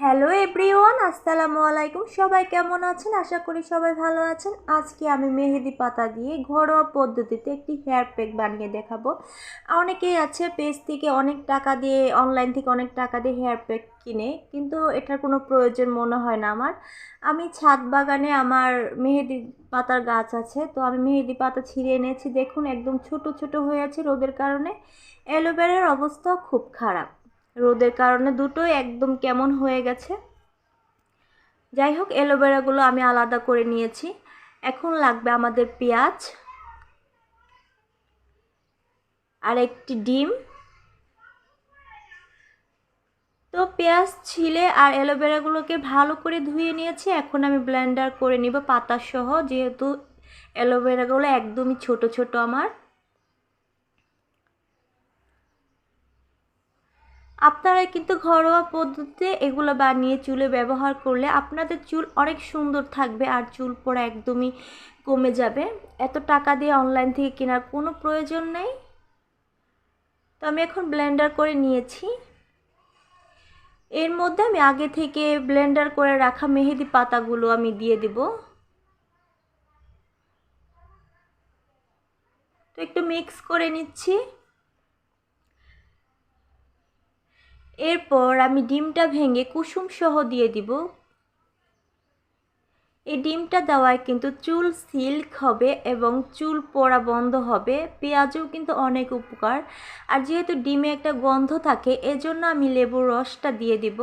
Hello everyone আসসালামু আলাইকুম সবাই কেমন আছেন? আশা করি সবাই ভালো আছেন। আজকে আমি মেহেদি পাতা দিয়ে ঘরোয়া পদ্ধতিতে একটি হেয়ার প্যাক বানিয়ে দেখাবো। অনেকেই আছে পেজ থেকে অনেক টাকা দিয়ে অনলাইন থেকে অনেক টাকা দিয়ে হেয়ার প্যাক কিনে, কিন্তু এটার কোনো প্রয়োজন মনে হয় না আমার। আমি ছাদ বাগানে আমার মেহেদি পাতার গাছ আছে, তো আমি মেহেদি পাতা ছিঁড়ে এনেছি। দেখুন, একদম ছোট ছোট হয়ে আছে রোদের কারণে। অ্যালোভেরার অবস্থাও খুব খারাপ। রোদের কারণে দুটোই একদম কেমন হয়ে গেছে। যাই হোক অ্যালোভেরাগুলো আমি আলাদা করে নিয়েছি। এখন লাগবে আমাদের পেঁয়াজ আর একটি ডিম। তো পেঁয়াজ, ছিলে আর অ্যালোভেরাগুলোকে ভালো করে ধুয়ে নিয়েছি। এখন আমি ব্লেন্ডার করে নিব পাতা সহ যেহেতু অ্যালোভেরাগুলো একদমই ছোট ছোট আমার। আপনারা কিন্তু ঘরোয়া পদ্ধতিতে এগুলো বানিয়ে চুলে ব্যবহার করলে আপনাদের চুল অনেক সুন্দর থাকবে আর চুল পড়া একদমই কমে যাবে। এত টাকা দিয়ে অনলাইন থেকে কেনার কোনো প্রয়োজন নেই। তো আমি এখন ব্লেন্ডার করে নিয়েছি। এর মধ্যে আমি আগে থেকে ব্লেন্ডার করে রাখা মেহেদি পাতাগুলো আমি দিয়ে দেব। তো একটু মিক্স করে নিচ্ছি। এরপর আমি ডিমটা ভেঙে কুসুম সহ দিয়ে দিব। এই ডিমটা দেওয়ায় কিন্তু চুল সিল্ক হবে এবং চুল পড়া বন্ধ হবে। পেঁয়াজও কিন্তু অনেক উপকার। আর যেহেতু ডিমে একটা গন্ধ থাকে, এজন্য আমি লেবুর রসটা দিয়ে দিব।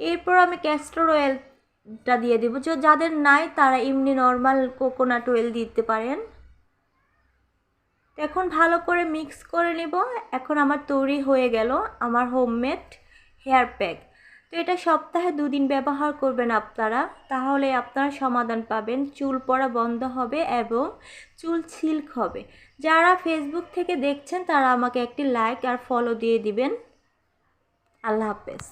এরপর আমি ক্যাস্টর অয়েলটা দিয়ে দিব। যাদের নাই, তারা এমনি নর্মাল কোকোনাট অয়েল দিতে পারেন। এখন ভালো করে মিক্স করে নেব। এখন আমার তৈরি হয়ে গেল আমার হোমমেড হেয়ার প্যাক তো এটা সপ্তাহে দুদিন ব্যবহার করবেন আপনারা। তাহলে আপনারা সমাধান পাবেন। চুল পড়া বন্ধ হবে এবং চুল ছিল্ক হবে। যারা ফেসবুক থেকে দেখছেন তারা আমাকে একটি লাইক আর ফলো দিয়ে দিবেন। আল্লাহ হাফেজ।